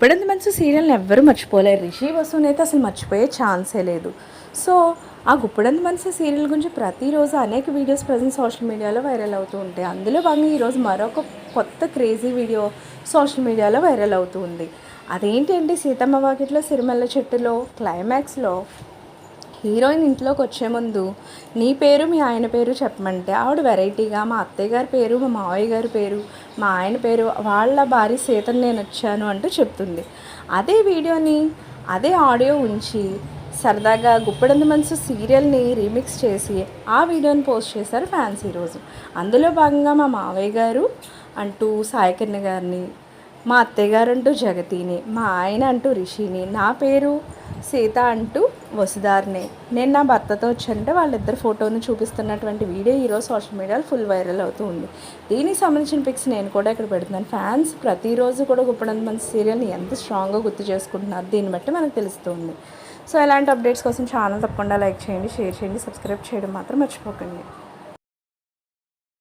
గుప్పెడంత మంచి సీరియల్ని ఎవ్వరూ మర్చిపోలేరు. రిషి వసూన్ అయితే అసలు మర్చిపోయే ఛాన్సే లేదు. సో ఆ గుప్పడంత మనసు సీరియల్ గురించి ప్రతిరోజు అనేక వీడియోస్ ప్రజెంట్ సోషల్ మీడియాలో వైరల్ అవుతూ ఉంటాయి. అందులో భాగంగా ఈరోజు మరొక కొత్త క్రేజీ వీడియో సోషల్ మీడియాలో వైరల్ అవుతూ ఉంది. అదేంటి అంటే సీతమ్మ వాకిట్లో సిరిమల్ల చెట్టులో క్లైమాక్స్లో హీరోయిన్ ఇంట్లోకి వచ్చే ముందు నీ పేరు మీ ఆయన పేరు చెప్పమంటే ఆవిడ వెరైటీగా మా అత్తయ్య గారి పేరు మా మావయ్య గారి పేరు మా ఆయన పేరు వాళ్ళ భార్య సీతను నేను వచ్చాను అంటూ చెప్తుంది. అదే వీడియోని అదే ఆడియో ఉంచి సరదాగా గుప్పెడంది మనసు సీరియల్ని రీమిక్స్ చేసి ఆ వీడియోని పోస్ట్ చేశారు ఫ్యాన్స్ ఈరోజు అందులో భాగంగా మా మావయ్య గారు అంటూ సాయికన్య గారిని మా అత్తయ్య గారు అంటూ జగతిని మా ఆయన అంటూ రిషిని నా పేరు సీత అంటూ వసుధార్నే. నేను నా భర్తతో వచ్చానంటే వాళ్ళిద్దరు ఫోటోను చూపిస్తున్నటువంటి వీడియో ఈరోజు సోషల్ మీడియాలో ఫుల్ వైరల్ అవుతూ ఉంది. దీనికి సంబంధించిన పిక్స్ నేను కూడా ఇక్కడ పెడుతున్నాను. ఫ్యాన్స్ ప్రతిరోజు కూడా గుప్పడంత మంచి సీరియల్ని ఎంత స్ట్రాంగ్గా గుర్తు చేసుకుంటున్నారు దీన్ని బట్టి మనకు తెలుస్తుంది సో ఇలాంటి అప్డేట్స్ కోసం ఛానల్ తప్పకుండా లైక్ చేయండి షేర్ చేయండి సబ్స్క్రైబ్ చేయడం మాత్రం మర్చిపోకండి.